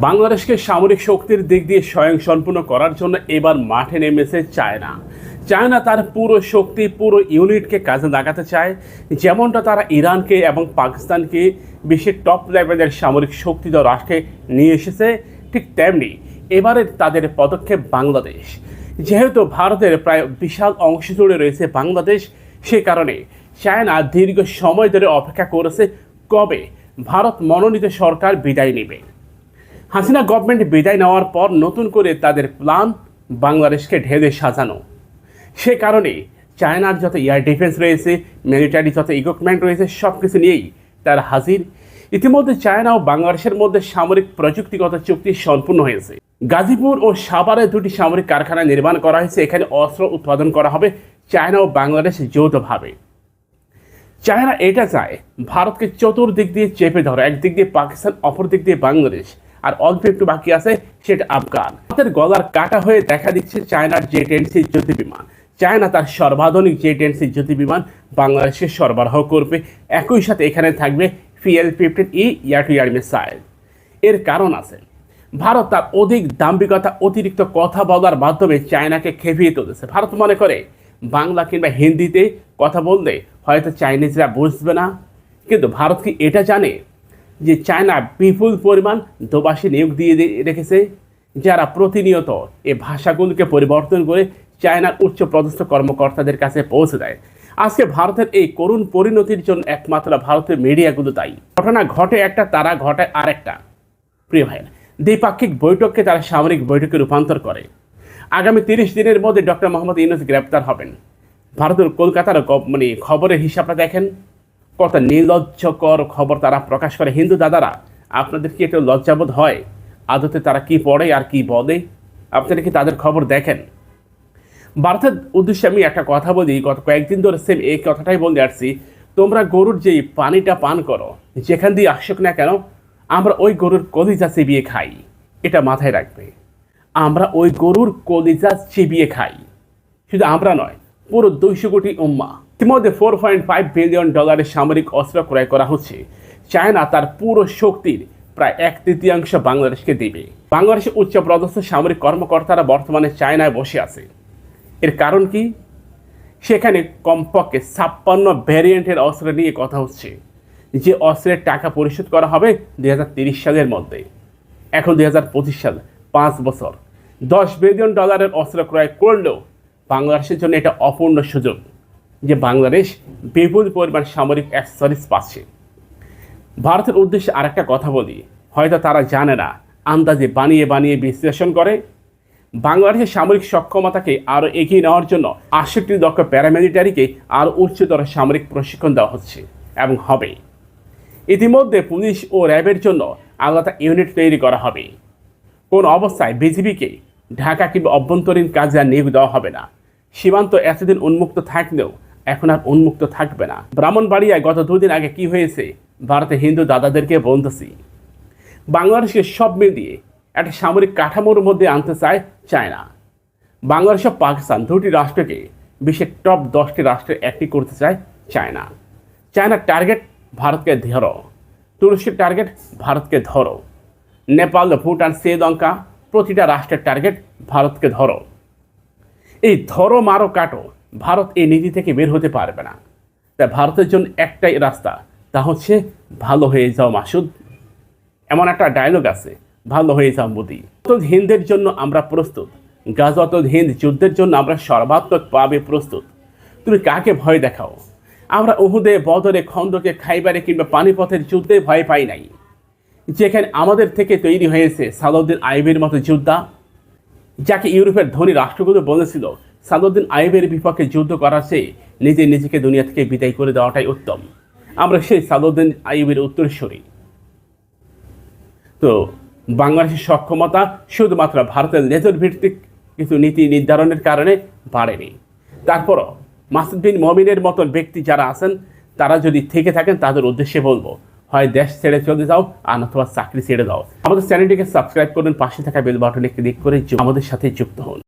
বাংলাদেশকে সামরিক শক্তির দিক দিয়ে স্বয়ং সম্পূর্ণ করার জন্য এবার মাঠে নেমেছে চায়না। চায়না তার পুরো শক্তি, পুরো ইউনিটকে কাজে লাগাতে চায়। যেমনটা তারা ইরানকে এবং পাকিস্তানকে বিশ্বের টপ লেভেলের সামরিক শক্তি শক্তিধর রাষ্ট্রে নিয়ে এসেছে, ঠিক তেমনি এবারে তাদের পদক্ষেপ বাংলাদেশ। যেহেতু ভারতের প্রায় বিশাল অংশ জুড়ে রয়েছে বাংলাদেশ, সে কারণে চায়না দীর্ঘ সময় ধরে অপেক্ষা করেছে কবে ভারত মনোনীত সরকার বিদায় নেবে। হাসিনা গভর্নমেন্ট বিদায় নেওয়ার পর নতুন করে তাদের প্ল্যান বাংলাদেশকে ঢেলে সাজানো। সে কারণে চায়নার যত এয়ার ডিফেন্স রয়েছে মিলিটারি যত ইকুইপমেন্ট রয়েছে সব কিছু নিয়েই তার হাজির। ইতিমধ্যে চায়না ও বাংলাদেশের মধ্যে সামরিক প্রযুক্তিগত চুক্তি সম্পূর্ণ হয়েছে। গাজীপুর ও সাভারে দুটি সামরিক কারখানা নির্মাণ করা হয়েছে। এখানে অস্ত্র উৎপাদন করা হবে চায়না ও বাংলাদেশ যৌথভাবে। চায়না এটা চায়, ভারতকে চতুর্দিক দিয়ে চেপে ধরো, একদিক দিয়ে পাকিস্তান অপর দিক দিয়ে বাংলাদেশ। আর অল্প একটু বাকি আছে, সেটা আফগান। তাদের গলার কাটা হয়ে দেখা দিচ্ছে চায়নার জে টেন সি জ্যোতি বিমান। চায়না তার সর্বাধুনিক জে টেন সি জ্যোতি বিমান বাংলাদেশে সরবরাহ করবে। একই সাথে এখানে থাকবে PL fifteen E air to air missile. এর কারণ আছে, ভারত তার অধিক দাম্ভিকতা অতিরিক্ত কথা বলার মাধ্যমে চায়নাকে খেপিয়ে তুলেছে। ভারত মনে করে, বাংলা কিংবা হিন্দিতে কথা বললে হয়তো চাইনিজরা বুঝবে না, কিন্তু ভারত কি এটা জানে? যে চায়না বিপুল পরিমাণ দোবাসী নিয়োগ দিয়ে রেখেছে, যারা প্রতিনিয়ত এই ভাষাগুলোকে পরিবর্তন করে চায়নার উচ্চ পদস্থ কর্মকর্তাদের কাছে পৌঁছে দেয়। আজকে ভারতের এই করুণ পরিণতির জন্য একমাত্র ভারতের মিডিয়াগুলো দায়ী। ঘটনা ঘটে একটা, তারা ঘটে আরেকটা। প্রিয় ভাইয়ের, দ্বিপাক্ষিক বৈঠককে তারা সামরিক বৈঠকে রূপান্তর করে। আগামী তিরিশ দিনের মধ্যে ডক্টর মোহাম্মদ ইউনুস গ্রেপ্তার হবেন। ভারতের কলকাতার মানে খবরের হিসাবটা দেখেন। কত নির্লজ্জকর খবর তারা প্রকাশ করে। হিন্দু দাদারা, আপনাদের কি একটু লজ্জাবোধ হয়? আদতে তারা কি পড়ে আর কি বলে? আপনারা কি তাদের খবর দেখেন? ভারতের উদ্দেশ্যে আমি একটা কথা বলি, গত কয়েকদিন ধরে সেম এই কথাটাই বলতে আসছি। তোমরা গরুর যেই পানিটা পান করো, যেখান দিয়ে আসুক না কেন, আমরা ওই গরুর কলিজা চিবিয়ে খাই। এটা মাথায় রাখবে। আমরা ওই গরুর কলিজা চিবিয়ে খাই। শুধু আমরা নয়, পুরো দুইশো কোটি উম্মা। ইতিমধ্যে ফোর পয়েন্ট ফাইভ বিলিয়ন ডলারের সামরিক অস্ত্র ক্রয় করা হচ্ছে। চায়না তার পুরো শক্তির প্রায় এক তৃতীয়াংশ বাংলাদেশকে দেবে। বাংলাদেশের উচ্চপদস্থ সামরিক কর্মকর্তারা বর্তমানে চায়নায় বসে আছে। এর কারণ কি? সেখানে কমপক্ষে ছাপ্পান্ন ভ্যারিয়েন্টের অস্ত্র নিয়ে কথা হচ্ছে। যে অস্ত্রের টাকা পরিশোধ করা হবে দুই সালের মধ্যে। এখন দু হাজার পঁচিশ সাল, পাঁচ বছর। দশ বিলিয়ন ডলারের অস্ত্র ক্রয় করলেও বাংলাদেশের জন্য এটা অপূর্ণ সুযোগ। যে বাংলাদেশ বিপুল পরিমাণ সামরিক অ্যাক্সেসরিজ পাচ্ছে। ভারতের উদ্দেশ্যে আরেকটা কথা বলি, হয়তো তারা জানে না, আন্দাজে বানিয়ে বানিয়ে বিশ্লেষণ করে। বাংলাদেশের সামরিক সক্ষমতাকে আরও এগিয়ে নেওয়ার জন্য আটষট্টি দক্ষ প্যারামিলিটারিকে আরও উচ্চতর সামরিক প্রশিক্ষণ দেওয়া হচ্ছে এবং হবে। ইতিমধ্যে পুলিশ ও র্যাবের জন্য আলাদা ইউনিট তৈরি করা হবে। কোন অবস্থায় বিজিবিকে ঢাকা কিংবা অভ্যন্তরীণ কাজে আর নিয়োগ দেওয়া হবে না। সীমান্ত এতদিন উন্মুক্ত থাকলেও এখন আর উন্মুক্ত থাকবে না। ব্রাহ্মণবাড়িয়ায় গত দুদিন আগে কি হয়েছে, ভারতে হিন্দু দাদাদেরকে বলতেছি। বাংলাদেশকে সব মিলিয়ে একটা সামরিক কাঠামোর মধ্যে আনতে চায় চায়না। বাংলাদেশ ও পাকিস্তান দুটি রাষ্ট্রকে বিশ্বের টপ দশটি রাষ্ট্রের একটি করতে চায় চায়না। চায়নার টার্গেট ভারতকে ধরো, তুরস্কের টার্গেট ভারতকে ধরো, নেপাল, ভুটান, শ্রীলঙ্কা প্রতিটা রাষ্ট্রের টার্গেট ভারতকে ধরো। এই ধরো মারো কাটো ভারত এই নীতি থেকে বের হতে পারবে না। তাই ভারতের জন্য একটাই রাস্তা, তা হচ্ছে ভালো হয়ে যাও মাসুদ। এমন একটা ডায়লগ আছে, ভালো হয়ে যাও মোদি। তো হিন্দের জন্য আমরা প্রস্তুত গাজত হিন্দ যুদ্ধের জন্য আমরা সর্বাত্মকভাবে প্রস্তুত। তুমি কাকে ভয় দেখাও? আমরা উহুদে, বদরে, খন্দকে, খাইবারে কিংবা পানিপথের যুদ্ধে ভয় পাই নাই। যেখানে আমাদের থেকে তৈরি হয়েছে সালাউদ্দিন আইবের মতো যোদ্ধা, যাকে ইউরোপের ধনী রাষ্ট্রগুলো বলেছিল সালাউদ্দিন আইবের বিপক্ষে যুদ্ধ করার চেয়ে নিজে নিজেকে দুনিয়া থেকে বিদায় করে দেওয়াটাই উত্তম। আমরা সেই সালাউদ্দিন আইবের উত্তরস্বরী। তো বাংলাদেশের সক্ষমতা শুধুমাত্র ভারতের লেজর ভিত্তিক কিছু নীতি নির্ধারণের কারণে বাড়েনি। তারপরও মাসুদ বিন মমিনের মতন ব্যক্তি যারা আছেন, তারা যদি থেকে থাকেন, তাদের উদ্দেশ্যে বলব, হয় দেশ ছেড়ে চলে যাও, আর অথবা চাকরি ছেড়ে দাও। আমাদের চ্যানেলটিকে সাবস্ক্রাইব করুন, পাশে থাকা বেল বাটনে ক্লিক করে আমাদের সাথে যুক্ত হন।